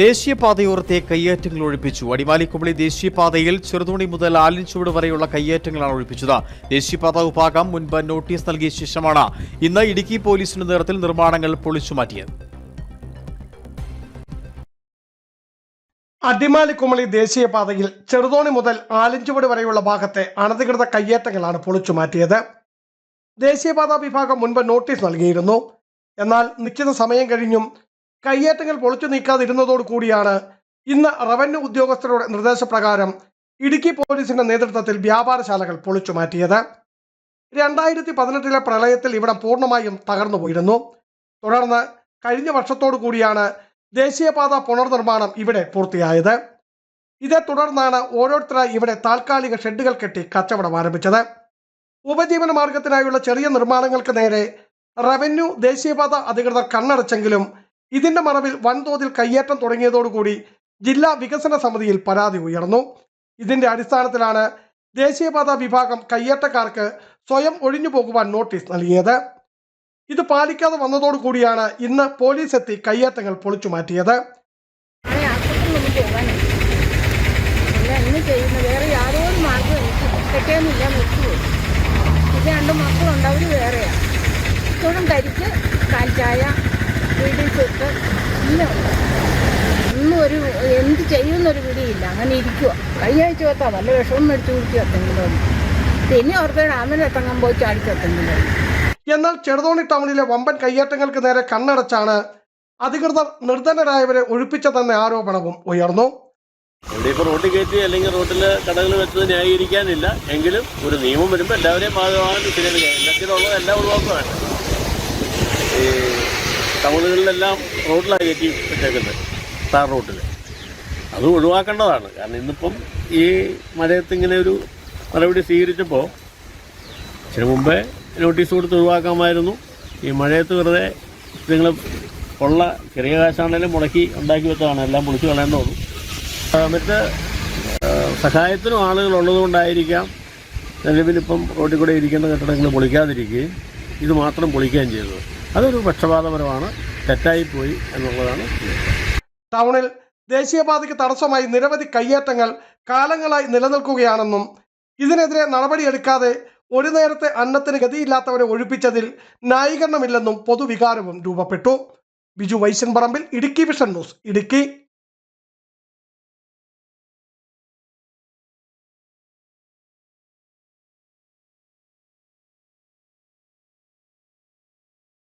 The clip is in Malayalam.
ദേശീയപാതയോരത്തെ കയ്യേറ്റങ്ങൾ ഒഴിപ്പിച്ചു. അടിമാലിക്കുമ്പളി ദേശീയപാതയിൽ ചെറുതോണി മുതൽ ആലിൻചുവട് വരെയുള്ള കയ്യേറ്റങ്ങളാണ് ഒഴിപ്പിച്ചത്. ദേശീയപാത വിഭാഗം മുൻപ് നോട്ടീസ് നൽകിയ ശേഷമാണ് ഇന്ന് ഇടുക്കി പോലീസിന്റെ നേതൃത്വത്തിൽ നിർമ്മാണങ്ങൾ പൊളിച്ചു മാറ്റിയത്. അടിമാലിക്കുമളി ദേശീയപാതയിൽ ചെറുതോണി മുതൽ ആലിഞ്ചുവട് വരെയുള്ള ഭാഗത്തെ അനധികൃത കയ്യേറ്റങ്ങളാണ് പൊളിച്ചു മാറ്റിയത്. ദേശീയപാത വിഭാഗം മുൻപ് നോട്ടീസ് നൽകിയിരുന്നു. എന്നാൽ നിശ്ചിത സമയം കഴിഞ്ഞും കയ്യേറ്റങ്ങൾ പൊളിച്ചു നീക്കാതിരുന്നതോടു കൂടിയാണ് ഇന്ന് റവന്യൂ ഉദ്യോഗസ്ഥരുടെ നിർദ്ദേശപ്രകാരം ഇടുക്കി പോലീസിന്റെ നേതൃത്വത്തിൽ വ്യാപാരശാലകൾ പൊളിച്ചു മാറ്റിയത്. രണ്ടായിരത്തി പതിനെട്ടിലെ പ്രളയത്തിൽ ഇവിടം പൂർണമായും തകർന്നു പോയിരുന്നു. തുടർന്ന് കഴിഞ്ഞ വർഷത്തോടു കൂടിയാണ് ദേശീയപാത പുനർനിർമ്മാണം ഇവിടെ പൂർത്തിയായത്. ഇതേ തുടർന്നാണ് ഓരോരുത്തരായി ഇവിടെ താൽക്കാലിക ഷെഡുകൾ കെട്ടി കച്ചവടം ആരംഭിച്ചത്. ഉപജീവന മാർഗത്തിനായുള്ള ചെറിയ നിർമ്മാണങ്ങൾക്ക് നേരെ റവന്യൂ ദേശീയപാത അധികൃതർ കണ്ണടച്ചെങ്കിലും ഇതിന്റെ മറവിൽ വൻതോതിൽ കയ്യേറ്റം തുടങ്ങിയതോടുകൂടി ജില്ലാ വികസന സമിതിയിൽ പരാതി ഉയർന്നു. ഇതിന്റെ അടിസ്ഥാനത്തിലാണ് ദേശീയപാത വിഭാഗം കയ്യേറ്റക്കാർക്ക് സ്വയം ഒഴിഞ്ഞു പോകുവാൻ നോട്ടീസ് നൽകിയത്. ഇത് പാലിക്കാതെ വന്നതോടുകൂടിയാണ് ഇന്ന് പോലീസ് എത്തി കയ്യേറ്റങ്ങൾ പൊളിച്ചു മാറ്റിയത്. ഇത് രണ്ട് മക്കളുണ്ട് അവർ വേറെയാണ് ഇപ്പോഴും കരിക്ക് കാൽച്ചായ ചുട്ട് ഇല്ല ഒന്നും ഒരു എന്ത് ചെയ്യുമെന്നൊരു പിടിയില്ല. അങ്ങനെ ഇരിക്കുക കഴിഞ്ഞ ആഴ്ച നല്ല വിഷമം മേടിച്ചു കുടിച്ച് എത്തെങ്കിലും പിന്നെ ഓർത്ത് ഡാമിലെത്തങ്ങാൻ പോയി ചാടിച്ചെത്തെങ്കിലും എന്നാൽ ചെറുതോണി ടൗണിലെ വമ്പൻ കയ്യേറ്റങ്ങൾക്ക് നേരെ കണ്ണടച്ചാണ് അധികൃതർ നിർധനരായവരെ ഒഴിപ്പിച്ചതെന്ന ആരോപണവും ഉയർന്നു. ഇവിടെ ഇപ്പോൾ റോഡിൽ കയറ്റി അല്ലെങ്കിൽ റോഡിൽ കടകൾ വെച്ചത് ന്യായീകരിക്കാനില്ല. എങ്കിലും ഒരു നിയമം വരുമ്പോൾ എല്ലാവരെയും ബാധകമാണ് ശരിയാണ് എല്ലാത്തിലുള്ളത് എല്ലാം വേണ്ട ഈ ടൗണുകളിലെല്ലാം റോഡിലാണ് കയറ്റി വെച്ചേക്കുന്നത്. ടാർ റോട്ടിൽ അത് ഒഴിവാക്കേണ്ടതാണ്. കാരണം ഇന്നിപ്പം ഈ മഴയത്ത് ഇങ്ങനെ ഒരു നടപടി സ്വീകരിച്ചപ്പോൾ ഇതിനു മുമ്പേ നോട്ടീസ് കൊടുത്ത് ഒഴിവാക്കാമായിരുന്നു. ഈ മഴയത്ത് വെറുതെ നിങ്ങൾ ഉള്ള ചെറിയ കാശാണേലും മുടക്കി ഉണ്ടാക്കി വെച്ചതാണ്. എല്ലാം പൊളിച്ച് കളയേണ്ടതുള്ളൂ മറ്റ് സഹായത്തിനും ആളുകൾ ഉള്ളതുകൊണ്ടായിരിക്കാം നിലവിലിപ്പം റോഡിൽ കൂടെ ഇരിക്കുന്ന കെട്ടിടങ്ങൾ പൊളിക്കാതിരിക്കുകയും ഇത് മാത്രം പൊളിക്കുകയും ചെയ്തത്. അതൊരു പക്ഷപാതപരമാണ്. തെറ്റായിപ്പോയി എന്നുള്ളതാണ് ടൗണിൽ ദേശീയപാതയ്ക്ക് തടസ്സമായി നിരവധി കയ്യേറ്റങ്ങൾ കാലങ്ങളായി നിലനിൽക്കുകയാണെന്നും ഇതിനെതിരെ നടപടിയെടുക്കാതെ ഒരു നേരത്തെ അന്നത്തിന് ഗതിയില്ലാത്തവരെ ഒഴിപ്പിച്ചതിൽ ന്യായീകരണമില്ലെന്നും പൊതുവികാരവും രൂപപ്പെട്ടു. Biju Vaishan Parambil Idukki vision news Idukki.